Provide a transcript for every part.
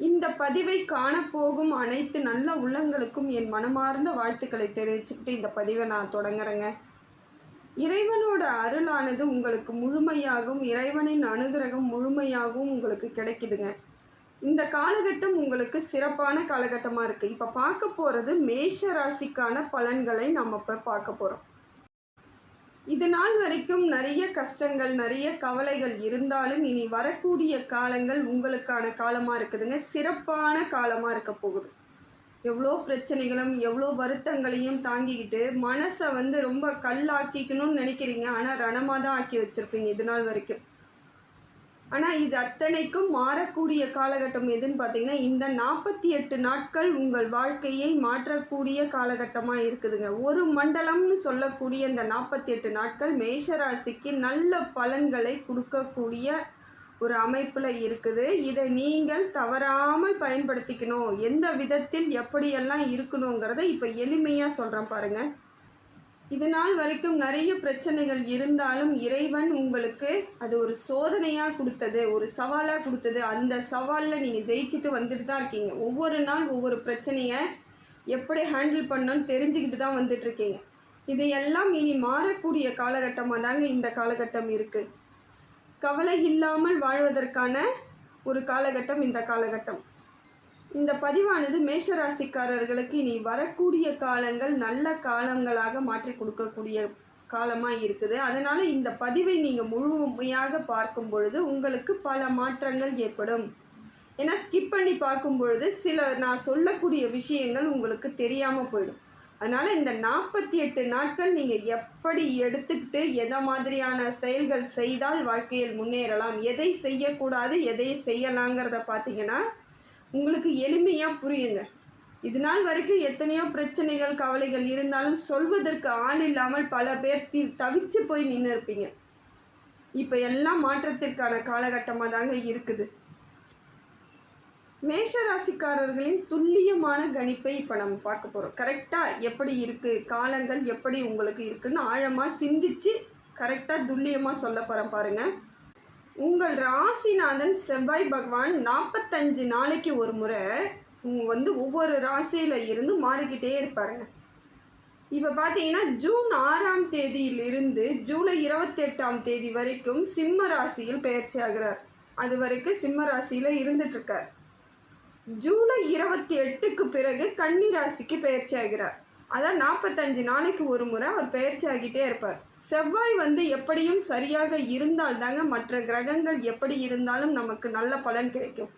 இந்த பதிவை காணப்போகும் அனைத்து நல்ல உள்ளங்களுக்கும் என் மனமார்ந்த வாழ்த்துக்களை தெரிவிச்சுக்கிட்டு இந்த பதிவை நான் தொடங்குறேங்க. இறைவனோட அருளானது உங்களுக்கு முழுமையாகவும் இறைவனின் அனுகிரகம் முழுமையாகவும் உங்களுக்கு கிடைக்குதுங்க. இந்த காலகட்டம் உங்களுக்கு சிறப்பான காலகட்டமாக இருக்குது இப்போ பார்க்க போகிறது மேஷ ராசிக்கான பலன்களை நம்ம இப்போ பார்க்க போகிறோம் இது நாள் வரைக்கும் நிறைய கஷ்டங்கள் நிறைய கவலைகள் இருந்தாலும் இனி வரக்கூடிய காலங்கள் உங்களுக்கான காலமாக இருக்குதுங்க. சிறப்பான காலமாக இருக்க போகுது. எவ்வளோ பிரச்சனைகளும் எவ்வளோ வருத்தங்களையும் தாங்கிக்கிட்டு மனசை வந்து ரொம்ப கல்லாக்கிக்கணும்னு நினைக்கிறீங்க. ஆனால் ரணமாக தான் ஆக்கி வச்சுருப்பீங்க இது நாள் வரைக்கும். ஆனால் இது அத்தனைக்கும் மாறக்கூடிய காலகட்டம் எதுன்னு பார்த்தீங்கன்னா இந்த நாற்பத்தி எட்டு நாட்கள் உங்கள் வாழ்க்கையை மாற்றக்கூடிய காலகட்டமாக இருக்குதுங்க. ஒரு மண்டலம்னு சொல்லக்கூடிய இந்த நாற்பத்தி எட்டு நாட்கள் மேஷராசிக்கு நல்ல பலன்களை கொடுக்கக்கூடிய ஒரு அமைப்பில் இருக்குது. இதை நீங்கள் தவறாமல் பயன்படுத்திக்கணும். எந்த விதத்தில் எப்படியெல்லாம் இருக்கணுங்கிறத இப்போ எளிமையாக சொல்கிறேன் பாருங்கள் இது நாள் வரைக்கும் நிறைய பிரச்சனைகள் இருந்தாலும் இறைவன் உங்களுக்கு அது ஒரு சோதனையாக கொடுத்தது ஒரு சவாலாக கொடுத்தது. அந்த சவாலில் நீங்கள் ஜெயிச்சுட்டு வந்துட்டு தான் இருக்கீங்க. ஒவ்வொரு நாள் ஒவ்வொரு பிரச்சனையை எப்படி ஹேண்டில் பண்ணணும்னு தெரிஞ்சுக்கிட்டு தான் வந்துட்டுருக்கீங்க இதையெல்லாம் இனி மாறக்கூடிய காலகட்டமாக தாங்க இந்த காலகட்டம் இருக்குது கவலை இல்லாமல் வாழ்வதற்கான ஒரு காலகட்டம் இந்த காலகட்டம். இந்த பதிவானது மேஷராசிக்காரர்களுக்கு இனி வரக்கூடிய காலங்கள் நல்ல காலங்களாக மாற்றி கொடுக்கக்கூடிய காலமாக இருக்குது. அதனால் இந்த பதிவை நீங்கள் முழுமையாக பார்க்கும் பொழுது உங்களுக்கு பல மாற்றங்கள் ஏற்படும். ஏன்னா ஸ்கிப் பண்ணி பார்க்கும் பொழுது சில நான் சொல்லக்கூடிய விஷயங்கள் உங்களுக்கு தெரியாமல் போயிடும். அதனால் இந்த நாற்பத்தி எட்டு நாட்கள் நீங்கள் எப்படி எடுத்துக்கிட்டு எதை மாதிரியான செயல்கள் செய்தால் வாழ்க்கையில் முன்னேறலாம் எதை செய்யக்கூடாது எதை செய்யலாங்கிறத பார்த்தீங்கன்னா உங்களுக்கு எளிமையாக புரியுங்க. இது நாள் வரைக்கும் எத்தனையோ பிரச்சனைகள் கவலைகள் இருந்தாலும் சொல்வதற்கு ஆள் இல்லாமல் பல பேர் தி தவிச்சு போய் நின்று இருப்பீங்க இப்போ எல்லாம் மாற்றத்திற்கான காலகட்டமாக தாங்க இருக்குது. மேஷ ராசிக்காரர்களின் துல்லியமான கணிப்பை இப்போ நம்ம பார்க்க போகிறோம் கரெக்டாக எப்படி இருக்குது காலங்கள் எப்படி உங்களுக்கு இருக்குதுன்னு ஆழமாக சிந்திச்சு கரெக்டாக துல்லியமாக சொல்ல போகிறேன் பாருங்கள் உங்கள் ராசிநாதன் செவ்வாய் பகவான் நாற்பத்தஞ்சு நாளைக்கு ஒரு முறை வந்து ஒவ்வொரு ராசியில் இருந்து மாறிக்கிட்டே இருப்பாருங்க. இப்போ பார்த்தீங்கன்னா ஜூன் ஆறாம் தேதியிலிருந்து ஜூலை இருபத்தெட்டாம் தேதி வரைக்கும் சிம்ம ராசியில் பயிற்சி ஆகிறார். அது வரைக்கும் சிம்ம ராசியில் இருந்துட்டுருக்கார் ஜூலை இருபத்தி எட்டுக்கு பிறகு கன்னி ராசிக்கு பயிற்சி ஆகிறார். அதான் நாற்பத்தஞ்சு நாளைக்கு ஒரு முறை அவர் பயிற்சி ஆகிட்டே இருப்பார். செவ்வாய் வந்து எப்படியும் சரியாக இருந்தால் தாங்க மற்ற கிரகங்கள் எப்படி இருந்தாலும் நமக்கு நல்ல பலன் கிடைக்கும்.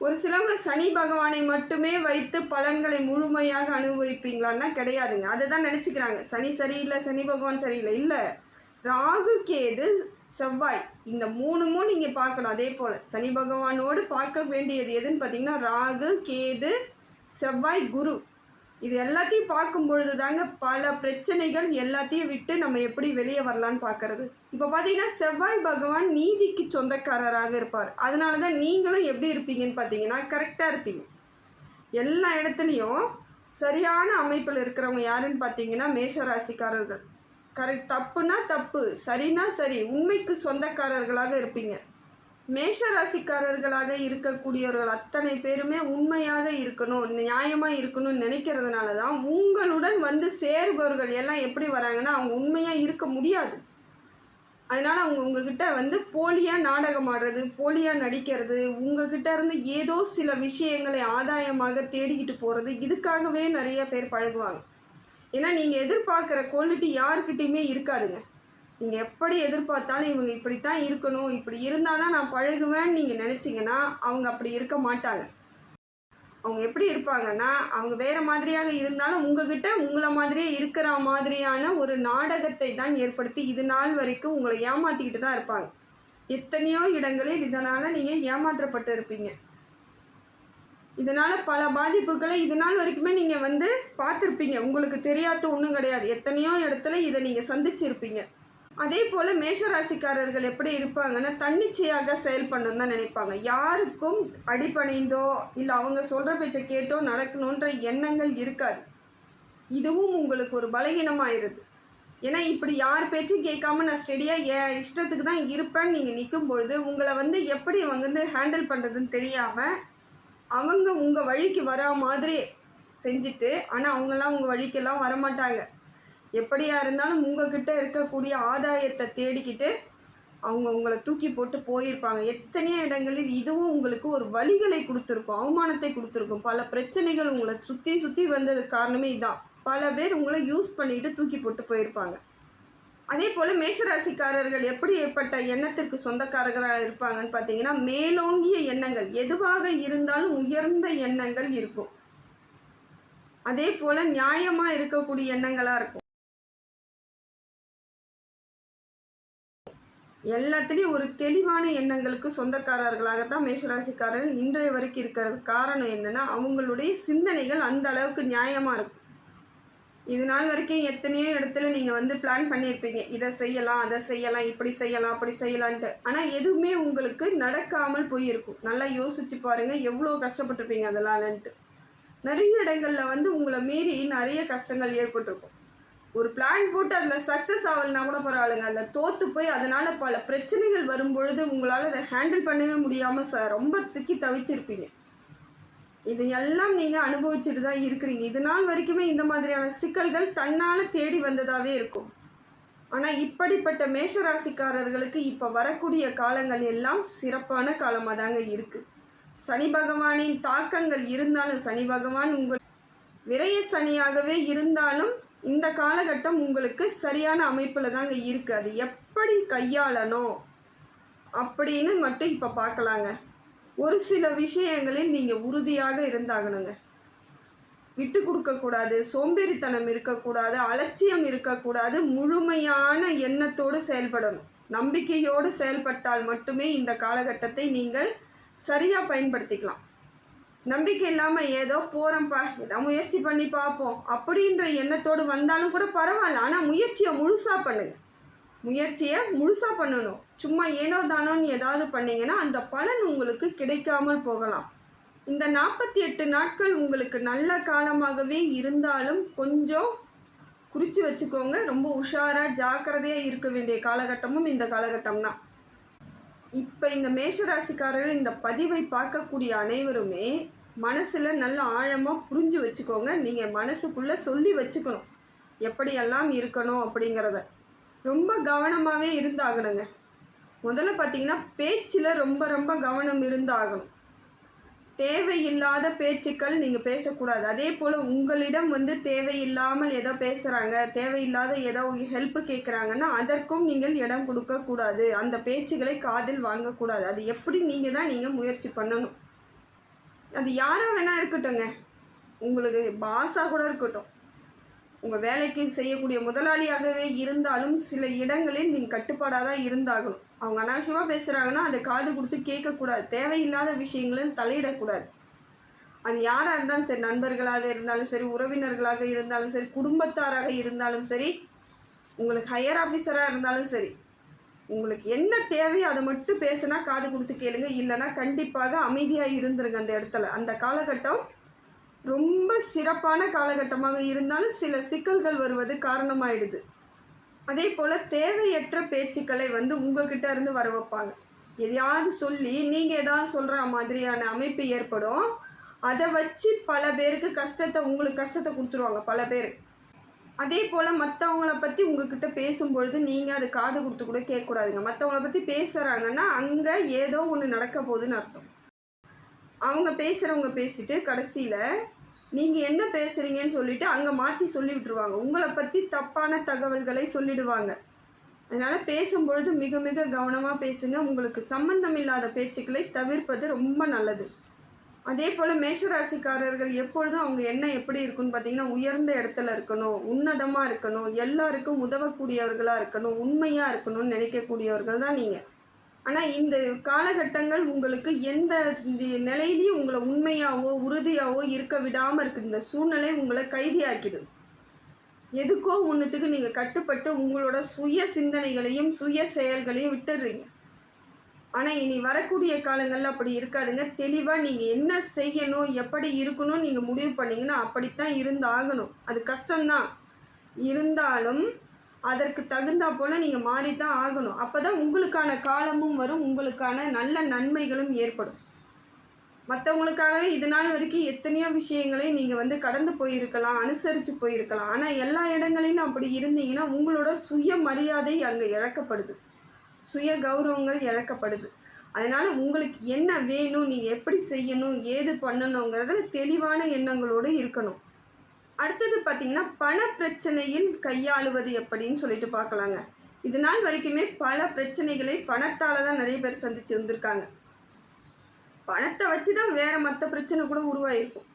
ஒரு சிலவங்க சனி பகவானை மட்டுமே வைத்து பலன்களை முழுமையாக அனுபவிப்பீங்களான்னா கிடையாதுங்க. அதை தான் நினச்சிக்கிறாங்க. சனி சரியில்லை சனி பகவான் சரியில்லை. இல்லை ராகு கேது செவ்வாய் இந்த மூணுமும் நீங்கள் பார்க்கணும். அதே போல் சனி பகவானோடு பார்க்க வேண்டியது எதுன்னு பார்த்தீங்கன்னா ராகு கேது செவ்வாய் குரு. இது எல்லாத்தையும் பார்க்கும் பொழுது தாங்க பல பிரச்சனைகள் எல்லாத்தையும் விட்டு நம்ம எப்படி வெளியே வரலான்னு பார்க்கறது. இப்போ பார்த்தீங்கன்னா செவ்வாய் பகவான் நீதிக்கு சொந்தக்காரராக இருப்பார். அதனால தான் நீங்களும் எப்படி இருப்பீங்கன்னு பார்த்தீங்கன்னா கரெக்டாக இருப்பீங்க. எல்லா இடத்துலையும் சரியான அமைப்பில் இருக்கிறவங்க யாருன்னு பார்த்தீங்கன்னா மேஷராசிக்காரர்கள். கரெக்ட் தப்புனா தப்பு சரினா சரி உண்மைக்கு சொந்தக்காரர்களாக இருப்பீங்க. மேஷ ராசிக்காரர்களாக இருக்கக்கூடியவர்கள் அத்தனை பேருமே உண்மையாக இருக்கணும் நியாயமாக இருக்கணும்னு நினைக்கிறதுனால தான் உங்களுடன் வந்து சேருபவர்கள் எல்லாம் எப்படி வராங்கன்னா அவங்க உண்மையாக இருக்க முடியாது. அதனால் அவங்க உங்ககிட்ட வந்து போலியாக நாடகம் ஆடுறது போலியாக நடிக்கிறது உங்ககிட்ட இருந்து ஏதோ சில விஷயங்களை ஆதாயமாக தேடிக்கிட்டு போகிறது இதுக்காகவே நிறைய பேர் பழகுவாங்க. ஏன்னா நீங்கள் எதிர்பார்க்குற குவாலிட்டி யாருக்கிட்டேயுமே இருக்காதுங்க. நீங்கள் எப்படி எதிர்பார்த்தாலும் இவங்க இப்படித்தான் இருக்கணும். இப்படி இருந்தால் தான் நான் பழகுவேன்னு நீங்கள் நினச்சிங்கன்னா அவங்க அப்படி இருக்க மாட்டாங்க. அவங்க எப்படி இருப்பாங்கன்னா அவங்க வேறு மாதிரியாக இருந்தாலும் உங்ககிட்ட உங்களை மாதிரியே இருக்கிற மாதிரியான ஒரு நாடகத்தை தான் ஏற்படுத்தி இது நாள் வரைக்கும் உங்களை ஏமாற்றிக்கிட்டு தான் இருப்பாங்க. எத்தனையோ இடங்களில் இதனால் நீங்கள் ஏமாற்றப்பட்டு இருப்பீங்க. இதனால் பல பாதிப்புகளை இது நாள் வரைக்குமே நீங்கள் வந்து பார்த்துருப்பீங்க. உங்களுக்கு தெரியாத ஒன்றும் கிடையாது. எத்தனையோ இடத்துல இதை நீங்கள் சந்திச்சிருப்பீங்க. அதே போல் மேஷராசிக்காரர்கள் எப்படி இருப்பாங்கன்னா தன்னிச்சையாக செயல்படணும் தான் நினைப்பாங்க. யாருக்கும் அடிபணிந்தோ இல்லை அவங்க சொல்கிற பேச்சை கேட்டோ நடக்கணுன்ற எண்ணங்கள் இருக்காது. இதுவும் உங்களுக்கு ஒரு பலகீனமாகிடுது ஏன்னா இப்படி யார் பேச்சும் கேட்காம நான் ஸ்டெடியாக என் இஷ்டத்துக்கு தான் இருப்பேன்னு நீங்கள் நிற்கும் பொழுது உங்களை வந்து எப்படி அவங்க வந்து ஹேண்டில் பண்ணுறதுன்னு தெரியாமல் அவங்க உங்கள் வழிக்கு வரா மாதிரி செஞ்சுட்டு ஆனால் அவங்கெல்லாம் உங்கள் வழிக்கெல்லாம் வரமாட்டாங்க. எப்படியா இருந்தாலும் உங்ககிட்ட இருக்கக்கூடிய ஆதாயத்தை தேடிக்கிட்டு அவங்க உங்களை தூக்கி போட்டு போயிருப்பாங்க. எத்தனையோ இடங்களில் இதுவும் உங்களுக்கு ஒரு வழிகளை கொடுத்துருக்கும் அவமானத்தை கொடுத்துருக்கும். பல பிரச்சனைகள் உங்களை சுற்றி சுற்றி வந்ததுக்கு காரணமே இதுதான் பல பேர் உங்களை யூஸ் பண்ணிட்டு தூக்கி போட்டு போயிருப்பாங்க. அதே போல் மேஷராசிக்காரர்கள் எப்படி ஏற்பட்ட எண்ணத்திற்கு சொந்தக்காரர்களாக இருப்பாங்கன்னு பார்த்தீங்கன்னா மேலோங்கிய எண்ணங்கள் எதுவாக இருந்தாலும் உயர்ந்த எண்ணங்கள் இருக்கும். அதே போல் நியாயமாக இருக்கக்கூடிய எண்ணங்களாக இருக்கும். எல்லாத்துலேயும் ஒரு தெளிவான எண்ணங்களுக்கு சொந்தக்காரர்களாக தான் மேஷராசிக்காரர்கள் இன்றைய வரைக்கும் இருக்கிறது காரணம் என்னென்னா அவங்களுடைய சிந்தனைகள் அந்த அளவுக்கு நியாயமாக இருக்கும். இது நாள் வரைக்கும் எத்தனையோ இடத்துல நீங்கள் வந்து பிளான் பண்ணியிருப்பீங்க. இதை செய்யலாம் அதை செய்யலாம் இப்படி செய்யலாம் அப்படி செய்யலான்ட்டு. ஆனால் எதுவுமே உங்களுக்கு நடக்காமல் போயிருக்கும். நல்லா யோசிச்சு பாருங்கள் எவ்வளோ கஷ்டப்பட்டிருப்பீங்க அதெல்லாம்ன்ட்டு நிறைய இடங்களில் வந்து உங்களை மீறி நிறைய கஷ்டங்கள் ஏற்பட்டிருக்கும். ஒரு பிளான் போட்டு அதில் சக்ஸஸ் ஆகலைன்னா கூட பரவாயில்லைங்க. அதில் தோற்று போய் அதனால் பல பிரச்சனைகள் வரும்பொழுது உங்களால் அதை ஹேண்டில் பண்ணவே முடியாமல் ச ரொம்ப சிக்கி தவிச்சிருப்பீங்க. இது எல்லாம் நீங்கள் அனுபவிச்சுட்டு தான் இருக்கிறீங்க. இது நாள் வரைக்குமே இந்த மாதிரியான சிக்கல்கள் தன்னால் தேடி வந்ததாகவே இருக்கும். ஆனால் இப்படிப்பட்ட மேஷராசிக்காரர்களுக்கு இப்போ வரக்கூடிய காலங்கள் எல்லாம் சிறப்பான காலமாக தாங்க இருக்குது சனி பகவானின் தாக்கங்கள் இருந்தாலும் சனி பகவான் உங்கள் விரைய சனியாகவே இருந்தாலும் இந்த காலகட்டம் உங்களுக்கு சரியான அமைப்பில் தாங்க இருக்குது அது எப்படி கையாளணும் அப்படின்னு மட்டும் இப்போ பார்க்கலாங்க ஒரு சில விஷயங்களில் நீங்கள் உறுதியாக இருந்தாகணுங்க. விட்டு கொடுக்கக்கூடாது சோம்பேறித்தனம் இருக்கக்கூடாது அலட்சியம் இருக்கக்கூடாது முழுமையான எண்ணத்தோடு செயல்படணும். நம்பிக்கையோடு செயல்பட்டால் மட்டுமே இந்த காலகட்டத்தை நீங்கள் சரியாக பயன்படுத்திக்கலாம். நம்பிக்கை இல்லாமல் ஏதோ போகிறோம்ப்பா ஏதோ முயற்சி பண்ணி பார்ப்போம் அப்படின்ற எண்ணத்தோடு வந்தாலும் கூட பரவாயில்ல. ஆனால் முயற்சியை முழுசாக பண்ணுங்க. முயற்சியை முழுசாக பண்ணணும். சும்மா ஏனோ தானோன்னு ஏதாவது பண்ணீங்கன்னா அந்த பலன் உங்களுக்கு கிடைக்காமல் போகலாம். இந்த நாற்பத்தி எட்டு நாட்கள் உங்களுக்கு நல்ல காலமாகவே இருந்தாலும் கொஞ்சம் குறித்து வச்சுக்கோங்க. ரொம்ப உஷாராக ஜாக்கிரதையாக இருக்க வேண்டிய காலகட்டமும் இந்த காலகட்டம் தான். இப்போ இந்த மேஷராசிக்காரர்கள் இந்த பதிவை பார்க்கக்கூடிய அனைவருமே மனசில் நல்லா ஆழமாக புரிஞ்சு வச்சுக்கோங்க. நீங்கள் மனசுக்குள்ளே சொல்லி வச்சுக்கணும். எப்படியெல்லாம் இருக்கணும் அப்படிங்கிறத. ரொம்ப கவனமாகவே இருந்தாகணுங்க. முதல்ல பார்த்தீங்கன்னா பேச்சில் ரொம்ப ரொம்ப கவனம் இருந்தாகணும். தேவையில்லாத பேச்சுக்கள் நீங்கள் பேசக்கூடாது. அதே போல் உங்களிடம் வந்து தேவையில்லாமல் ஏதோ பேசுகிறாங்க தேவையில்லாத ஏதோ ஹெல்ப் கேட்குறாங்கன்னா அதற்கும் நீங்கள் இடம் கொடுக்கக்கூடாது. அந்த பேச்சுகளை காதில் வாங்கக்கூடாது. அது எப்படி நீங்கள் தான் நீங்கள் முயற்சி பண்ணணும். அது யாராக வேணால் இருக்கட்டும்ங்க. உங்களுக்கு பாஸாக கூட இருக்கட்டும். உங்கள் வேலைக்கு செய்யக்கூடிய முதலாளியாகவே இருந்தாலும் சில இடங்களில் நீங்கள் கட்டுப்பாடாக தான் இருந்தாகணும். அவங்க அனாவசியமாக பேசுகிறாங்கன்னா அதை காது கொடுத்து கேட்கக்கூடாது. தேவையில்லாத விஷயங்களில் தலையிடக்கூடாது. அது யாராக இருந்தாலும் சரி நண்பர்களாக இருந்தாலும் சரி உறவினர்களாக இருந்தாலும் சரி குடும்பத்தாராக இருந்தாலும் சரி உங்களுக்கு ஹையர் ஆஃபீஸராக இருந்தாலும் சரி உங்களுக்கு என்ன தேவையோ அதை மட்டும் பேசுனா காது கொடுத்து கேளுங்க. இல்லைன்னா கண்டிப்பாக அமைதியாக இருந்துருங்க அந்த இடத்துல. அந்த காலகட்டம் ரொம்ப சிறப்பான காலகட்டமாக இருந்தாலும் சில சிக்கல்கள் வருவது காரணமாயிடுது. அதே போல் தேவையற்ற பேச்சுக்களை வந்து உங்ககிட்ட இருந்து வர வைப்பாங்க. எதையாவது சொல்லி நீங்கள் எதாவது சொல்கிற மாதிரியான அமைப்பு ஏற்படும். அதை வச்சு பல பேருக்கு கஷ்டத்தை உங்களுக்கு கஷ்டத்தை கொடுத்துருவாங்க பல பேர். அதே போல் மற்றவங்கள பற்றி உங்ககிட்ட பேசும்பொழுது நீங்கள் அது காது கொடுத்து கூட கேட்கக்கூடாதுங்க. மற்றவங்கள பற்றி பேசுகிறாங்கன்னா அங்கே ஏதோ ஒன்று நடக்க போகுதுன்னு அர்த்தம். அவங்க பேசுகிறவங்க பேசிட்டு கடைசியில் நீங்கள் என்ன பேசுகிறீங்கன்னு சொல்லிவிட்டு அங்கே மாற்றி சொல்லி விட்டுருவாங்க. உங்களை பற்றி தப்பான தகவல்களை சொல்லிடுவாங்க. அதனால் பேசும்பொழுது மிக மிக கவனமாக பேசுங்க. உங்களுக்கு சம்மந்தம் இல்லாத பேச்சுக்களை தவிர்ப்பது ரொம்ப நல்லது. அதே போல் மேஷராசிக்காரர்கள் எப்பொழுதும் அவங்க என்ன எப்படி இருக்குன்னு பார்த்தீங்கன்னா உயர்ந்த இடத்துல இருக்கணும் உன்னதமாக இருக்கணும் எல்லாருக்கும் உதவக்கூடியவர்களாக இருக்கணும் உண்மையாக இருக்கணும்னு நினைக்கக்கூடியவர்கள் தான் நீங்கள் ஆனால் இந்த காலகட்டங்கள் உங்களுக்கு எந்த நிலையிலையும் உங்களை உண்மையாவோ உறுதியாவோ இருக்க விடாமல் இருக்குது இந்த சூழ்நிலை உங்களை கைதியாக்கிடும். எதுக்கோ ஒன்றுத்துக்கு நீங்கள் கட்டுப்பட்டு உங்களோட சுய சிந்தனைகளையும் சுய செயல்களையும் விட்டுடுறீங்க. ஆனால் இனி வரக்கூடிய காலங்களில் அப்படி இருக்காதுங்க. தெளிவாக நீங்கள் என்ன செய்யணும் எப்படி இருக்கணும் நீங்கள் முடிவு பண்ணிங்கன்னா அப்படித்தான் இருந்தாகணும். அது கஷ்டம்தான். இருந்தாலும் அதற்கு தகுந்தா போல் நீங்கள் மாறி தான் ஆகணும். அப்போ தான் உங்களுக்கான காலமும் வரும் உங்களுக்கான நல்ல நன்மைகளும் ஏற்படும். மற்றவங்களுக்காகவே இது நாள் வரைக்கும் எத்தனையோ விஷயங்களை நீங்கள் வந்து கடந்து போயிருக்கலாம் அனுசரித்து போயிருக்கலாம். ஆனால் எல்லா இடங்களையும் அப்படி இருந்தீங்கன்னா உங்களோட சுய மரியாதை அங்கே இழக்கப்படுது. சுய கௌரவங்கள் இழக்கப்படுது. அதனால் உங்களுக்கு என்ன வேணும் நீங்கள் எப்படி செய்யணும் ஏது பண்ணணுங்கிறதுல தெளிவான எண்ணங்களோடு இருக்கணும். அடுத்தது பார்த்திங்கன்னா பண பிரச்சனையில் கையாளுவது எப்படின்னு சொல்லிட்டு பார்க்கலாங்க. இது நாள் வரைக்குமே பல பிரச்சனைகளை பணத்தால் தான் நிறைய பேர் சந்தித்து வந்திருக்காங்க. பணத்தை வச்சு தான் வேறு மற்ற பிரச்சனை கூட உருவாயிருக்கும்.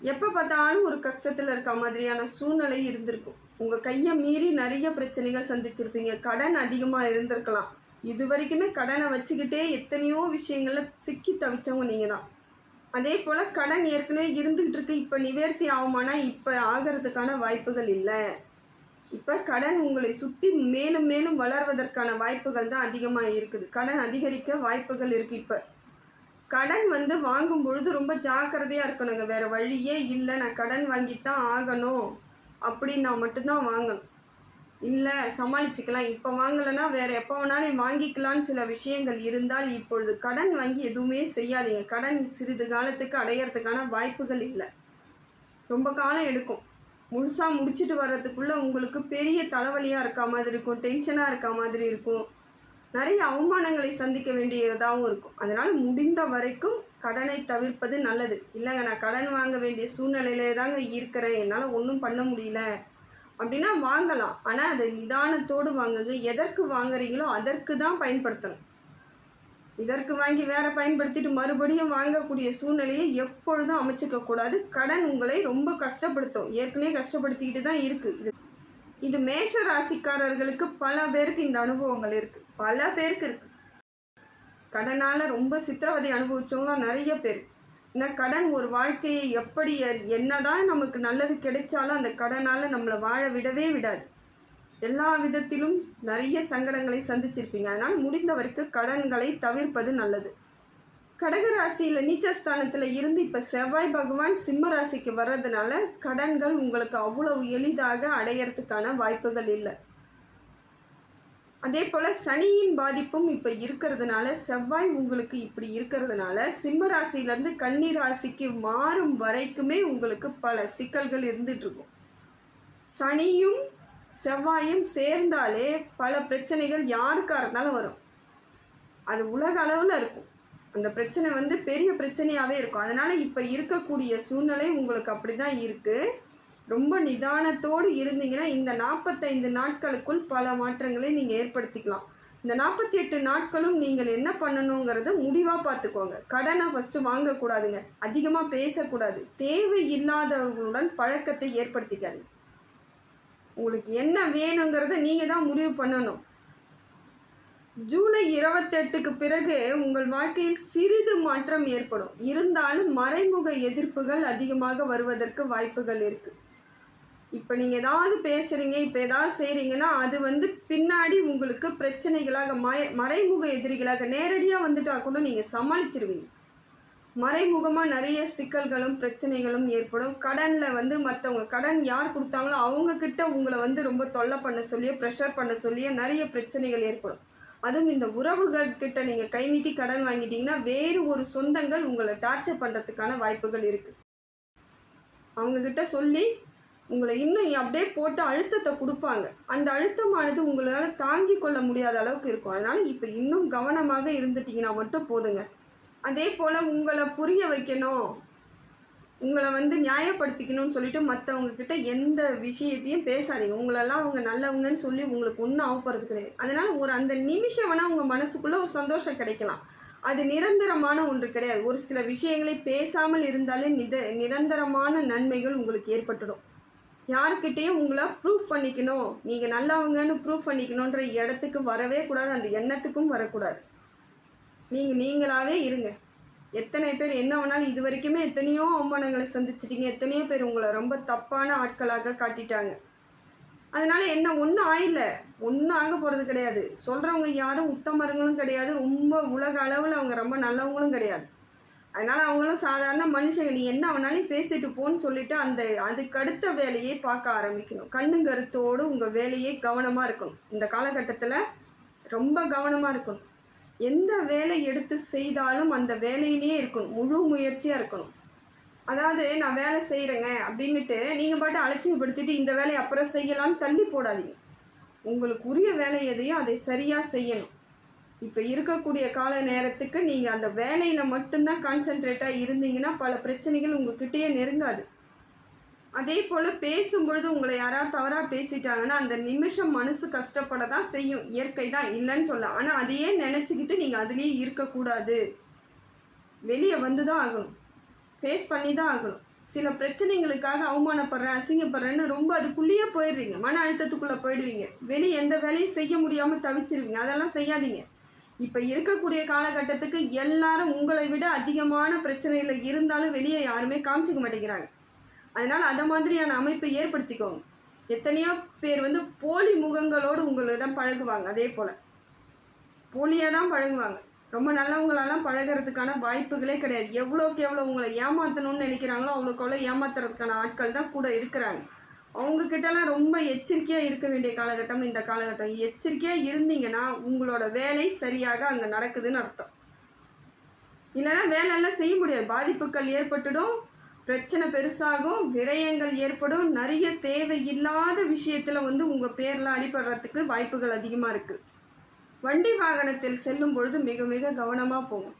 எப்போ பார்த்தாலும் ஒரு கஷ்டத்தில் இருக்க மாதிரியான சூழ்நிலை இருந்திருக்கும். உங்கள் கையை மீறி நிறைய பிரச்சனைகள் சந்திச்சிருப்பீங்க. கடன் அதிகமாக இருந்திருக்கலாம். இது வரைக்குமே கடனை வச்சுக்கிட்டே எத்தனையோ விஷயங்களில் சிக்கி தவிச்சவங்க நீங்கள் தான். அதே போல் கடன் ஏற்கனவே இருந்துகிட்டு இருக்கு. இப்போ நிவர்த்தி ஆகுமானா இப்போ ஆகிறதுக்கான வாய்ப்புகள் இல்லை. இப்போ கடன் உங்களை சுற்றி மேலும் மேலும் வளர்வதற்கான வாய்ப்புகள் தான் அதிகமாக இருக்குது. கடன் அதிகரிக்க வாய்ப்புகள் இருக்குது இப்போ. கடன் வந்து வாங்கும் பொழுது ரொம்ப ஜாக்கிரதையாக இருக்கணுங்க. வேறு வழியே இல்லை. நான் கடன் வாங்கித்தான் ஆகணும். அப்படின்னா மட்டும்தான் வாங்கணும். இல்லை சமாளிச்சுக்கலாம். இப்போ வாங்கலைன்னா வேறு எப்போ வேணாலும் வாங்கிக்கலான்னு சில விஷயங்கள் இருந்தால் இப்பொழுது கடன் வாங்கி எதுவுமே செய்யாதீங்க. கடன் சிறிது காலத்துக்கு அடையிறதுக்கான வாய்ப்புகள் இல்லை. ரொம்ப காலம் எடுக்கும். முழுசாக முடிச்சுட்டு வர்றதுக்குள்ளே உங்களுக்கு பெரிய தலைவலியாக இருக்க மாதிரி இருக்கும் டென்ஷனாக இருக்க மாதிரி இருக்கும். நிறைய அவமானங்களை சந்திக்க வேண்டியதாகவும் இருக்கும். அதனால் முடிந்த வரைக்கும் கடனை தவிர்ப்பது நல்லது. இல்லைங்க நான் கடன் வாங்க வேண்டிய சூழ்நிலையிலே தாங்க இருக்கிறேன். என்னால் ஒன்றும் பண்ண முடியல. அப்படின்னா வாங்கலாம். ஆனால் அதை நிதானத்தோடு வாங்குங்க. எதற்கு வாங்குறீங்களோ அதற்கு தான் பயன்படுத்தணும். இதற்கு வாங்கி வேற பயன்படுத்திட்டு மறுபடியும் வாங்கக்கூடிய சூழ்நிலையை எப்பொழுதும் அமைச்சிக்க கூடாது கடன் உங்களை ரொம்ப கஷ்டப்படுத்தும். ஏற்கனவே கஷ்டப்படுத்திக்கிட்டு தான் இருக்குது இது இது மேஷ ராசிக்காரர்களுக்கு பல பேருக்கு இந்த அனுபவங்கள் இருக்குது பல பேருக்கு இருக்குது கடனால் ரொம்ப சித்திரவதை அனுபவிச்சவங்களும் நிறைய பேர். ஏன்னா கடன் ஒரு வாழ்க்கையை எப்படி என்னதான் நமக்கு நல்லது கிடைச்சாலும் அந்த கடனால் நம்மளை வாழ விடவே விடாது. எல்லா விதத்திலும் நிறைய சங்கடங்களை சந்திச்சிருப்பீங்க. அதனால் முடிந்த வரைக்கும் கடன்களை தவிர்ப்பது நல்லது. கடகராசியில் நீச்சஸ்தானத்தில் இருந்து இப்போ செவ்வாய் பகவான் சிம்ம ராசிக்கு வர்றதுனால கடன்கள் உங்களுக்கு அவ்வளவு எளிதாக அடையிறதுக்கான வாய்ப்புகள் இல்லை. அதே போல் சனியின் பாதிப்பும் இப்போ இருக்கிறதுனால செவ்வாய் உங்களுக்கு இப்படி இருக்கிறதுனால சிம்ம ராசியிலேருந்து கன்னி ராசிக்கு மாறும் வரைக்குமே உங்களுக்கு பல சிக்கல்கள் இருந்துகிட்ருக்கும் சனியும் செவ்வாயும் சேர்ந்தாலே பல பிரச்சனைகள் யாருக்காக இருந்தாலும் வரும். அது உலக அளவில் இருக்கும். அந்த பிரச்சனை வந்து பெரிய பிரச்சனையாகவே இருக்கும். அதனால் இப்போ இருக்கக்கூடிய சூழ்நிலை உங்களுக்கு அப்படி தான் இருக்குது ரொம்ப நிதானத்தோடு இருந்தீங்கன்னா இந்த நாற்பத்தைந்து நாட்களுக்குள் பல மாற்றங்களை நீங்கள் ஏற்படுத்திக்கலாம். இந்த நாற்பத்தி எட்டு நாட்களும் நீங்கள் என்ன பண்ணணுங்கிறத முடிவாக பார்த்துக்கோங்க. கடனை ஃபஸ்ட்டு வாங்கக்கூடாதுங்க. அதிகமாக பேசக்கூடாது. தேவை இல்லாதவர்களுடன் பழக்கத்தை ஏற்படுத்திக்காது உங்களுக்கு என்ன வேணுங்கிறத நீங்கள் தான் முடிவு பண்ணணும். ஜூலை இருபத்தெட்டுக்கு பிறகு உங்கள் வாழ்க்கையில் சிறிது மாற்றம் ஏற்படும். இருந்தாலும் மறைமுக எதிர்ப்புகள் அதிகமாக வருவதற்கு வாய்ப்புகள் இருக்குது இப்போ நீங்கள் ஏதாவது பேசுகிறீங்க இப்போ ஏதாவது செய்கிறீங்கன்னா அது வந்து பின்னாடி உங்களுக்கு பிரச்சனைகளாக மய மறைமுக எதிரிகளாக நேரடியாக வந்துட்டா கூட நீங்கள் சமாளிச்சிருவீங்க. மறைமுகமாக நிறைய சிக்கல்களும் பிரச்சனைகளும் ஏற்படும். கடனில் வந்து மற்றவங்க கடன் யார் கொடுத்தாங்களோ அவங்கக்கிட்ட உங்களை வந்து ரொம்ப தொல்லை பண்ண சொல்லியோ ப்ரெஷர் பண்ண சொல்லியோ நிறைய பிரச்சனைகள் ஏற்படும். அதுவும் இந்த உறவுகள் கிட்ட நீங்கள் கை நீட்டி கடன் வாங்கிட்டீங்கன்னா வேறு ஒரு சொந்தங்கள் உங்களை டார்ச்சர் பண்ணுறதுக்கான வாய்ப்புகள் இருக்குது அவங்கக்கிட்ட சொல்லி உங்களை இன்னும் அப்படியே போட்டு அழுத்தத்தை கொடுப்பாங்க. அந்த அழுத்தமானது உங்களால் தாங்கி கொள்ள முடியாத அளவுக்கு இருக்கும். அதனால் இப்போ இன்னும் கவனமாக இருந்துட்டிங்கன்னா மட்டும் போதுங்க. அதே போல் உங்களை புரிய வைக்கணும். உங்களை வந்து நியாயப்படுத்திக்கணும்னு சொல்லிட்டு மற்றவங்க கிட்ட எந்த விஷயத்தையும் பேசாதீங்க. உங்களெல்லாம் அவங்க நல்லவங்கன்னு சொல்லி உங்களுக்கு ஒன்றும் ஆகப்படுறது கிடையாது. அதனால் ஒரு அந்த நிமிஷம் வேணால் உங்கள் மனசுக்குள்ளே ஒரு சந்தோஷம் கிடைக்கலாம். அது நிரந்தரமான ஒன்று கிடையாது. ஒரு சில விஷயங்களை பேசாமல் இருந்தாலே நித நிரந்தரமான நன்மைகள் உங்களுக்கு ஏற்பட்டுடும். யாருக்கிட்டேயும் உங்களை ப்ரூஃப் பண்ணிக்கணும். நீங்கள் நல்லவங்கன்னு ப்ரூஃப் பண்ணிக்கணுன்ற இடத்துக்கு வரவே கூடாது. அந்த எண்ணத்துக்கும் வரக்கூடாது. நீங்கள் நீங்களாகவே இருங்க. எத்தனை பேர் என்ன வேணாலும் இது வரைக்குமே எத்தனையோ அவமானங்களை சந்திச்சிட்டிங்க. எத்தனையோ பேர் உங்களை ரொம்ப தப்பான ஆட்களாக காட்டிட்டாங்க. அதனால் என்ன ஒன்றும் ஆயில்ல. ஒன்றும் ஆக போகிறது கிடையாது. சொல்கிறவங்க யாரும் உத்தமருங்களும் கிடையாது. ரொம்ப உலக அளவில் அவங்க ரொம்ப நல்லவங்களும் கிடையாது. அதனால் அவங்களும் சாதாரண மனுஷங்க. நீ என்ன வேணாலும் பேசிட்டு போன்னு சொல்லிட்டு அந்த அதுக்கு அடுத்த வேலையை பார்க்க ஆரம்பிக்கணும். கண்ணுங்கருத்தோடு உங்கள் வேலையை கவனமாக இருக்கணும். இந்த காலகட்டத்தில் ரொம்ப கவனமாக இருக்கணும். எந்த வேலை எடுத்து செய்தாலும் அந்த வேலையிலேயே இருக்கணும். முழு முயற்சியாக இருக்கணும். அதாவது நான் வேலை செய்கிறேங்க அப்படின்னுட்டு நீங்கள் பாட்டு அலட்சியப்படுத்திட்டு இந்த வேலையை அப்புறம் செய்யலாம்னு தள்ளி போடாதீங்க. உங்களுக்கு உரிய வேலை எதையோ அதை சரியாக செய்யணும். இப்போ இருக்கக்கூடிய கால நேரத்துக்கு நீங்கள் அந்த வேலையில் மட்டும்தான் கான்சென்ட்ரேட்டாக இருந்தீங்கன்னா பல பிரச்சனைகள் உங்ககிட்டயே நெருங்காது. அதே போல் பேசும்பொழுது உங்களை யாராவது தவறாக பேசிட்டாங்கன்னா அந்த நிமிஷம் மனசு கஷ்டப்பட தான் செய்யும். இயற்கை தான் இல்லைன்னு சொல்ல. ஆனால் அதையே நினச்சிக்கிட்டு நீங்கள் அதுலேயே இருக்கக்கூடாது. வெளியே வந்து தான் ஆகணும். ஃபேஸ் பண்ணி தான் ஆகணும். சில பிரச்சனைகளுக்காக அவமானப்படுறேன் அசிங்கப்படுறேன்னு ரொம்ப அதுக்குள்ளேயே போயிடுறீங்க. மன அழுத்தத்துக்குள்ளே போயிடுவீங்க. வெளியே எந்த வேலையும் செய்ய முடியாமல் தவிச்சிருவீங்க. அதெல்லாம் செய்யாதீங்க. இப்போ இருக்கக்கூடிய காலகட்டத்துக்கு எல்லாரும் உங்களை விட அதிகமான பிரச்சனையில் இருந்தாலும் வெளியே யாருமே காமிச்சிக்க மாட்டேங்கிறாங்க. அதனால் அதை மாதிரியான அமைப்பை ஏற்படுத்திக்கோங்க. எத்தனையோ பேர் வந்து போலி முகங்களோடு உங்களிடம் பழகுவாங்க அதே போல். போலியாக தான் பழகுவாங்க. ரொம்ப நல்லவங்களெல்லாம் பழகுறதுக்கான வாய்ப்புகளே கிடையாது. எவ்வளோக்கு எவ்வளோ உங்களை ஏமாற்றணும்னு நினைக்கிறாங்களோ அவ்வளோக்கு அவ்வளோ ஏமாத்துறதுக்கான ஆட்கள் தான் கூட இருக்கிறாங்க. அவங்கக்கிட்டலாம் ரொம்ப எச்சரிக்கையாக இருக்க வேண்டிய காலகட்டம் இந்த காலகட்டம். எச்சரிக்கையாக இருந்தீங்கன்னா உங்களோட வேலை சரியாக அங்கே நடக்குதுன்னு அர்த்தம். இல்லைன்னா வேலையெல்லாம் செய்ய முடியாது. பாதிப்புகள் ஏற்பட்டுடும். பிரச்சனை பெருசாகும் விரயங்கள் ஏற்படும் நிறைய தேவையில்லாத விஷயத்தில் வந்து உங்கள் பேரில் அடிபடுறதுக்கு வாய்ப்புகள் அதிகமாக இருக்குது வண்டி வாகனத்தில் செல்லும் பொழுது மிக மிக கவனமாக போகும்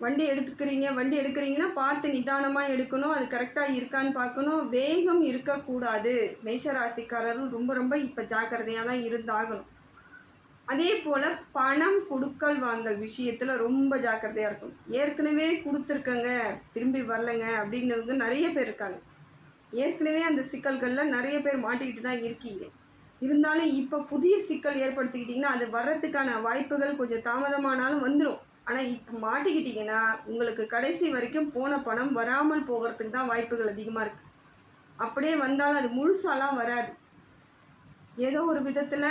வண்டி எடுத்துக்கிறீங்க வண்டி எடுக்கிறீங்கன்னா பார்த்து நிதானமாக எடுக்கணும் அது கரெக்டாக இருக்கான்னு பார்க்கணும். வேகம் இருக்கக்கூடாது. மேஷராசிக்காரரும் ரொம்ப ரொம்ப இப்போ ஜாக்கிரதையாக தான் இருந்தாகணும். அதே போல் பணம் கொடுக்கல் வாங்கல் விஷயத்தில் ரொம்ப ஜாக்கிரதையாக இருக்கணும். ஏற்கனவே கொடுத்துருக்கங்க திரும்பி வரலைங்க அப்படிங்கிறவங்க நிறைய பேர் இருக்காங்க. ஏற்கனவே அந்த சிக்கல்களில் நிறைய பேர் மாட்டிக்கிட்டு தான் இருக்கீங்க. இருந்தாலும் இப்போ புதிய சிக்கல் ஏற்படுத்திக்கிட்டிங்கன்னா அது வர்றதுக்கான வாய்ப்புகள் கொஞ்சம் தாமதமானாலும் வந்துடும் ஆனால் இப்போ மாட்டிக்கிட்டிங்கன்னா உங்களுக்கு கடைசி வரைக்கும் போன பணம் வராமல் போகிறதுக்கு தான் வாய்ப்புகள் அதிகமாக இருக்குது அப்படியே வந்தாலும் அது முழுசாலாம் வராது. ஏதோ ஒரு விதத்தில்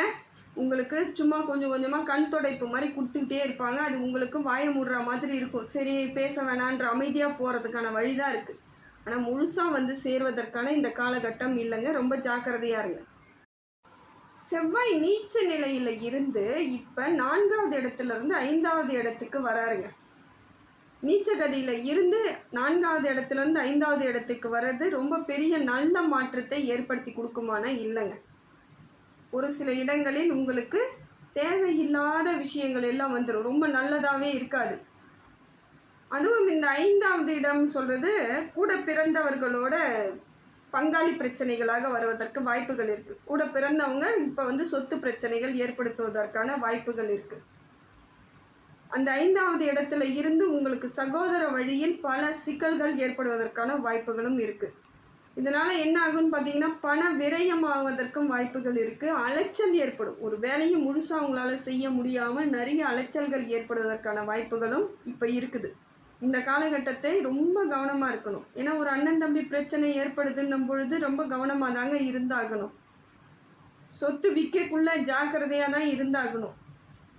உங்களுக்கு சும்மா கொஞ்சம் கொஞ்சமாக கண் துடைப்பு மாதிரி கொடுத்துக்கிட்டே இருப்பாங்க. அது உங்களுக்கு வாய மூடுற மாதிரி இருக்கும். சரி பேச வேணான்ற அமைதியாக போகிறதுக்கான வழி தான் இருக்குது ஆனால் முழுசாக வந்து சேர்வதற்கான இந்த காலகட்டம் இல்லைங்க. ரொம்ப ஜாக்கிரதையாக இருங்க. செவ்வாய் நீச்ச நிலையில் இருந்து இப்போ நான்காவது இடத்துலேருந்து ஐந்தாவது இடத்துக்கு வராருங்க. நீச்சகதியில் இருந்து நான்காவது இடத்துலேருந்து ஐந்தாவது இடத்துக்கு வர்றது ரொம்ப பெரிய நல்ல மாற்றத்தை ஏற்படுத்தி கொடுக்குமானா இல்லைங்க. ஒரு சில இடங்களில் உங்களுக்கு தேவையில்லாத விஷயங்கள் எல்லாம் வந்துடும் ரொம்ப நல்லதாகவே இருக்காது. அதுவும் இந்த ஐந்தாவது இடம் சொல்கிறது கூட பிறந்தவர்களோட பங்காளி பிரச்சனைகளாக வருவதற்கு வாய்ப்புகள் இருக்குது கூட பிறந்தவங்க இப்போ வந்து சொத்து பிரச்சனைகள் ஏற்படுத்துவதற்கான வாய்ப்புகள் இருக்குது அந்த ஐந்தாவது இடத்துல இருந்து உங்களுக்கு சகோதர வழியில் பல சிக்கல்கள் ஏற்படுவதற்கான வாய்ப்புகளும் இருக்குது இதனால் என்ன ஆகும்னு பார்த்தீங்கன்னா பண விரயமாவதற்கும் வாய்ப்புகள் இருக்குது அலைச்சல் ஏற்படும். ஒரு வேலையை முழுசாக அவங்களால செய்ய முடியாமல் நிறைய அலைச்சல்கள் ஏற்படுவதற்கான வாய்ப்புகளும் இப்போ இருக்குது. இந்த காலகட்டத்தை ரொம்ப கவனமாக இருக்கணும். ஏன்னா ஒரு அண்ணன் தம்பி பிரச்சனை ஏற்படுதுன்னும் பொழுது ரொம்ப கவனமாக தாங்க இருந்தாகணும். சொத்து விற்கக்குள்ள ஜாக்கிரதையாக தான் இருந்தாகணும்.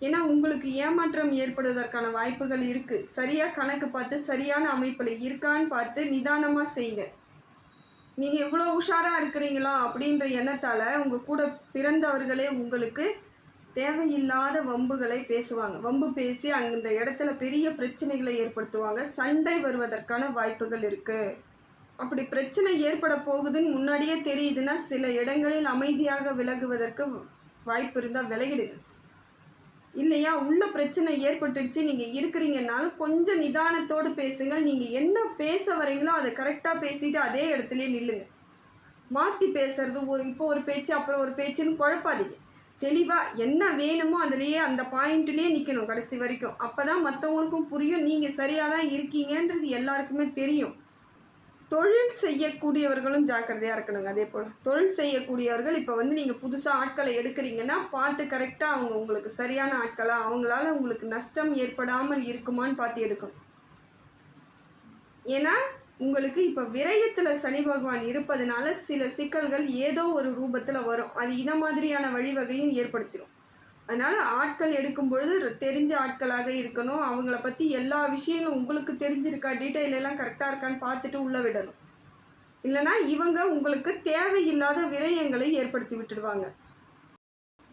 ஏன்னா உங்களுக்கு ஏமாற்றம் ஏற்படுவதற்கான வாய்ப்புகள் இருக்குது சரியாக கணக்கு பார்த்து சரியான அமைப்பில் இருக்கான்னு பார்த்து நிதானமாக செய்யுங்க. நீங்கள் இவ்வளோ உஷாராக இருக்கிறீங்களா அப்படின்ற எண்ணத்தால் உங்கள் கூட பிறந்தவர்களே உங்களுக்கு தேவையில்லாத வம்புகளை பேசுவாங்க. வம்பு பேசி அந்த இடத்துல பெரிய பிரச்சனைகளை ஏற்படுத்துவாங்க. சண்டை வருவதற்கான வாய்ப்புகள் இருக்குது அப்படி பிரச்சனை ஏற்பட போகுதுன்னு முன்னாடியே தெரியுதுன்னா சில இடங்களில் அமைதியாக விலகுவதற்கு வாய்ப்பு இருந்தால் விலகிடுங்க. இல்லையா? உள்ள பிரச்சனை ஏற்பட்டுடுச்சு. நீங்கள் இருக்கிறீங்கன்னாலும் கொஞ்சம் நிதானத்தோடு பேசுங்கள். நீங்கள் என்ன பேச வரீங்களோ அதை கரெக்டாக பேசிட்டு அதே இடத்துலயே நில்லுங்க. மாற்றி பேசுறது ஒரு இப்போ ஒரு பேச்சு அப்புறம் ஒரு பேச்சுன்னு குழப்பாதீங்க. தெளிவாக என்ன வேணுமோ அதுலேயே அந்த பாயிண்ட்லேயே நிற்கணும் கடைசி வரைக்கும். அப்போ தான் மற்றவங்களுக்கும் புரியும். நீங்கள் சரியாக தான் இருக்கீங்கன்றது எல்லாருக்குமே தெரியும். தொழில் செய்யக்கூடியவர்களும் ஜாக்கிரதையாக இருக்கணுங்க. அதே போல் தொழில் செய்யக்கூடியவர்கள் இப்போ வந்து நீங்கள் புதுசாக ஆட்களை எடுக்கிறீங்கன்னா பார்த்து கரெக்டாக அவங்க உங்களுக்கு சரியான ஆட்களாக அவங்களால உங்களுக்கு நஷ்டம் ஏற்படாமல் இருக்குமான்னு பார்த்து எடுக்கும் ஏன்னா உங்களுக்கு இப்போ விரயத்தில் சனி பகவான் இருப்பதனால சில சிக்கல்கள் ஏதோ ஒரு ரூபத்தில் வரும். அது இதை மாதிரியான வழிவகையும் ஏற்படுத்திடும் அதனால் ஆட்கள் எடுக்கும் பொழுது தெரிஞ்ச ஆட்களாக இருக்கணும். அவங்கள பற்றி எல்லா விஷயங்களும் உங்களுக்கு தெரிஞ்சிருக்கா? டீட்டெயில் எல்லாம் கரெக்டாக இருக்கான்னு பார்த்துட்டு உள்ளே விடணும். இல்லைனா இவங்க உங்களுக்கு தேவையில்லாத விரயங்களை ஏற்படுத்தி விட்டுடுவாங்க.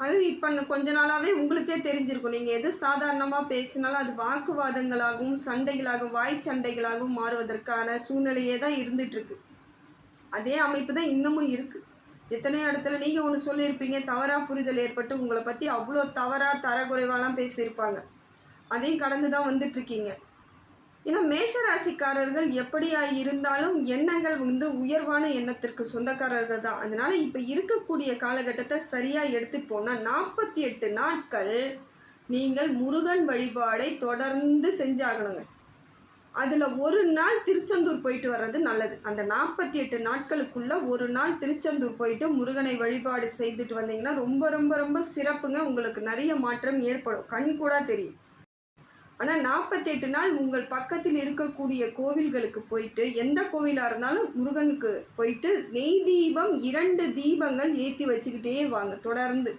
அது இப்போ கொஞ்ச நாளாகவே உங்களுக்கே தெரிஞ்சிருக்கும். நீங்கள் எது சாதாரணமாக பேசினாலும் அது வாக்குவாதங்களாகவும் சண்டைகளாகவும் வாய் சண்டைகளாகவும் மாறுவதற்கான சூழ்நிலையே தான் இருந்துகிட்ருக்கு அதே அமைப்பு தான் இன்னமும் இருக்குது எத்தனையோ இடத்துல நீங்கள் ஒன்று சொல்லியிருப்பீங்க? தவறாக புரிதல் ஏற்பட்டு உங்களை பற்றி அவ்வளோ தவறாக தரக்குறைவாலாம் பேசியிருப்பாங்க. அதையும் கடந்து தான் வந்துட்டுருக்கீங்க. ஏன்னா மேஷ ராசிக்காரர்கள் எப்படியா இருந்தாலும் எண்ணங்கள் வந்து உயர்வான எண்ணத்திற்கு சொந்தக்காரர்கள் தான். அதனால் இப்போ இருக்கக்கூடிய காலகட்டத்தை சரியாக எடுத்துகிட்டு போனால் நாற்பத்தி எட்டு நாட்கள் நீங்கள் முருகன் வழிபாடை தொடர்ந்து செஞ்சாகணுங்க. அதில் ஒரு நாள் திருச்செந்தூர் போயிட்டு வர்றது நல்லது. அந்த நாற்பத்தி எட்டு நாட்களுக்குள்ள ஒரு நாள் திருச்செந்தூர் போயிட்டு முருகனை வழிபாடு செய்துட்டு வந்தீங்கன்னா ரொம்ப ரொம்ப ரொம்ப சிறப்புங்க. உங்களுக்கு நிறைய மாற்றம் ஏற்படும். கண் கூட தெரியும். ஆனால் நாற்பத்தெட்டு நாள் உங்கள் பக்கத்தில் இருக்கக்கூடிய கோவில்களுக்கு போயிட்டு எந்த கோவிலாக இருந்தாலும் முருகனுக்கு போயிட்டு நெய் தீபம் இரண்டு தீபங்கள் ஏற்றி வச்சுக்கிட்டே வாங்க தொடர்ந்து.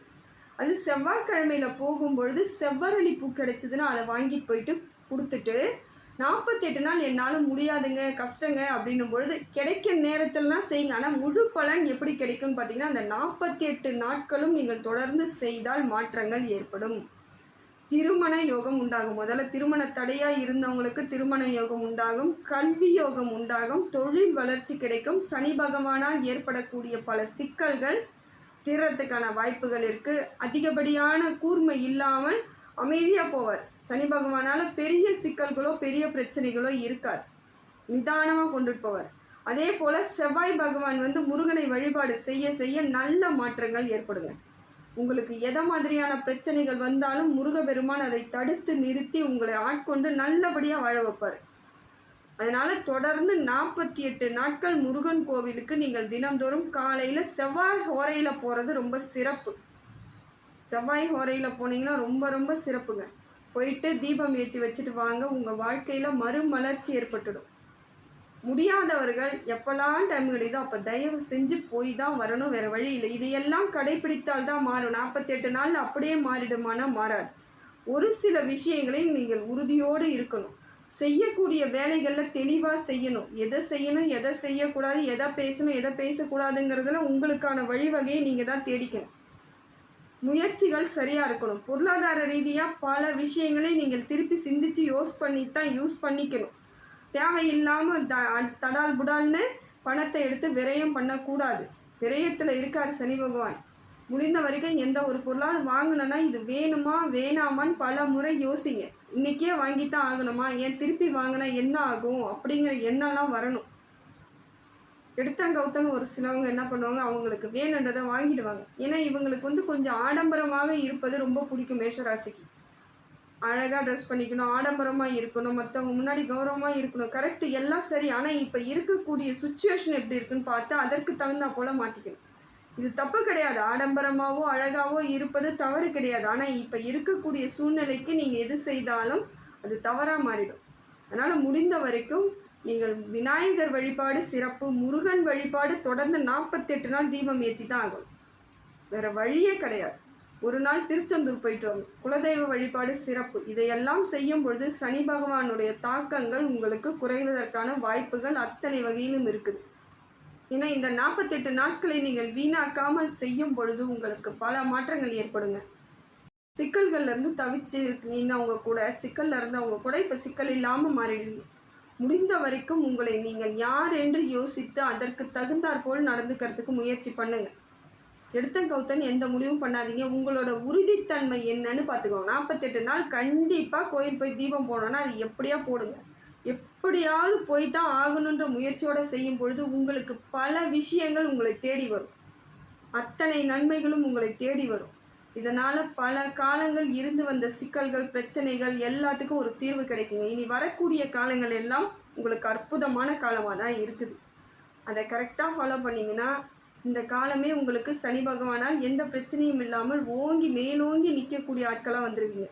அது செவ்வாய்க்கிழமையில் போகும்பொழுது செவ்வரளி பூ கிடைச்சதுன்னா அதை வாங்கிட்டு போயிட்டு கொடுத்துட்டு நாற்பத்தெட்டு நாள் என்னால் முடியாதுங்க கஷ்டங்க அப்படின்னும் பொழுது கிடைக்கிற நேரத்திலலாம் செய்யுங்க. ஆனால் முழு பலன் எப்படி கிடைக்கும்னு பார்த்தீங்கன்னா அந்த நாற்பத்தி எட்டு நாட்களும் நீங்கள் தொடர்ந்து செய்தால் மாற்றங்கள் ஏற்படும். திருமண யோகம் உண்டாகும். முதல்ல திருமண தடையாக இருந்தவங்களுக்கு திருமண யோகம் உண்டாகும். கல்வி யோகம் உண்டாகும். தொழில் வளர்ச்சி கிடைக்கும். சனி பகவானால் ஏற்படக்கூடிய பல சிக்கல்கள் தீர்றதுக்கான வாய்ப்புகள் இருக்குது அதிகப்படியான கூர்மை இல்லாமல் அமைதியாக போவார். சனி பகவானால் பெரிய சிக்கல்களோ பெரிய பிரச்சனைகளோ இருக்காது. நிதானமாக கொண்டுட்டு போவார். அதே போல் செவ்வாய் பகவான் வந்து முருகனை வழிபாடு செய்ய செய்ய நல்ல மாற்றங்கள் ஏற்படுங்க. உங்களுக்கு எதை மாதிரியான பிரச்சனைகள் வந்தாலும் முருகபெருமான் அதை தடுத்து நிறுத்தி உங்களை ஆட்கொண்டு நல்லபடியாக வாழ வைப்பார். அதனால் தொடர்ந்து நாற்பத்தி எட்டு நாட்கள் முருகன் கோவிலுக்கு நீங்கள் தினந்தோறும் காலையில் செவ்வாய் ஹோரையில் போகிறது ரொம்ப சிறப்பு. செவ்வாய் ஹோரையில் போனீங்கன்னா ரொம்ப ரொம்ப சிறப்புங்க. போயிட்டு தீபம் ஏற்றி வச்சுட்டு வாங்க. உங்கள் வாழ்க்கையில் மறுமலர்ச்சி ஏற்பட்டுடும். முடியாதவர்கள் எப்போல்லாம் டைம் கிடைக்குதோ அப்போ தயவு செஞ்சு போய் தான் வரணும். வேறு வழி இல்லை. இதையெல்லாம் கடைபிடித்தால் தான் மாறும். நாற்பத்தெட்டு நாள் அப்படியே மாறிடுமானா மாறாது. ஒரு சில விஷயங்களையும் நீங்கள் உறுதியோடு இருக்கணும். செய்யக்கூடிய வேலைகளில் தெளிவாக செய்யணும். எதை செய்யணும் எதை செய்யக்கூடாது எதை பேசணும் எதை பேசக்கூடாதுங்கிறதுல உங்களுக்கான வழிவகையை நீங்கள் தான் தேடிக்கணும். முயற்சிகள் சரியாக இருக்கணும். பொருளாதார ரீதியாக பல விஷயங்களை நீங்கள் திருப்பி சிந்தித்து யோஸ் பண்ணி தான் யூஸ் பண்ணிக்கணும். தேவையில்லாமல் த தடால் புடால்னு பணத்தை எடுத்து விரயம் பண்ணக்கூடாது. விரயத்தில் இருக்கார் சனி பகவான். முடிந்த வரைக்கும் எந்த ஒரு பொருளாக வாங்கினோன்னா இது வேணுமா வேணாமான்னு பல முறை யோசிங்க. இன்றைக்கே வாங்கித்தான் ஆகணுமா? ஏன் திருப்பி வாங்கினா என்ன ஆகும்? அப்படிங்கிற எண்ணம்லாம் வரணும். எடுத்தங்கவுத்தன் ஒரு சிலவங்க என்ன பண்ணுவாங்க அவங்களுக்கு வேணுன்றதை வாங்கிடுவாங்க. ஏன்னா இவங்களுக்கு வந்து கொஞ்சம் ஆடம்பரமாக இருப்பது ரொம்ப பிடிக்கும் மேஷராசிக்கு. அழகாக ட்ரெஸ் பண்ணிக்கணும் ஆடம்பரமாக இருக்கணும் மற்றவங்க முன்னாடி கௌரவமாக இருக்கணும். கரெக்டு எல்லாம் சரி ஆனால் இப்போ இருக்கக்கூடிய சுச்சுவேஷன் எப்படி இருக்குன்னு பார்த்து அதற்கு தகுந்தா போல் மாற்றிக்கணும் இது தப்பு கிடையாது. ஆடம்பரமாகவோ அழகாவோ இருப்பது தவறு கிடையாது. ஆனால் இப்போ இருக்கக்கூடிய சூழ்நிலைக்கு நீங்கள் எது செய்தாலும் அது தவறாக மாறிடும். அதனால் முடிந்த வரைக்கும் நீங்கள் விநாயகர் வழிபாடு சிறப்பு முருகன் வழிபாடு தொடர்ந்து நாற்பத்தெட்டு நாள் தீபம் ஏற்றி தான் ஆகும் வேறு வழியே கிடையாது. ஒரு நாள் திருச்செந்தூர் போயிட்டு வரும் குலதெய்வ வழிபாடு சிறப்பு. இதையெல்லாம் செய்யும் பொழுது சனி பகவானுடைய தாக்கங்கள் உங்களுக்கு குறைவதற்கான வாய்ப்புகள் அத்தனை வகையிலும் இருக்குது. ஏன்னா இந்த நாற்பத்தெட்டு நாட்களை நீங்கள் வீணாக்காமல் செய்யும் பொழுது உங்களுக்கு பல மாற்றங்கள் ஏற்படுங்க. சிக்கல்கள்லேருந்து தவிச்சு அவங்க கூட சிக்கல்ல இருந்து அவங்க கூட இப்போ சிக்கல் இல்லாமல் மாறிடுவீங்க. முடிந்த வரைக்கும் உங்களை நீங்கள் யார் என்று யோசித்து அதற்கு தகுந்தாற்போல் நடந்துக்கிறதுக்கு முயற்சி பண்ணுங்கள் எடுத்தன் கவுத்தன் எந்த முடிவும் பண்ணாதீங்க. உங்களோட உறுதித்தன்மை என்னன்னு பார்த்துக்கோங்க. நாற்பத்தெட்டு நாள் கண்டிப்பாக கோயில் போய் தீபம் போனோன்னா அது எப்படியா போடுங்க. எப்படியாவது போய் தான் ஆகணுன்ற முயற்சியோடு செய்யும் பொழுது உங்களுக்கு பல விஷயங்கள் உங்களை தேடி வரும். அத்தனை நன்மைகளும் உங்களை தேடி வரும். இதனால் பல காலங்கள் இருந்து வந்த சிக்கல்கள் பிரச்சனைகள் எல்லாத்துக்கும் ஒரு தீர்வு கிடைக்குங்க. இனி வரக்கூடிய காலங்கள் எல்லாம் உங்களுக்கு அற்புதமான காலமாக தான் இருக்குது. அதை கரெக்டாக ஃபாலோ பண்ணிங்கன்னா இந்த காலமே உங்களுக்கு சனி பகவானால் எந்த பிரச்சனையும் இல்லாமல் ஓங்கி மேலோங்கி நிற்கக்கூடிய ஆட்களாக வந்துடுவீங்க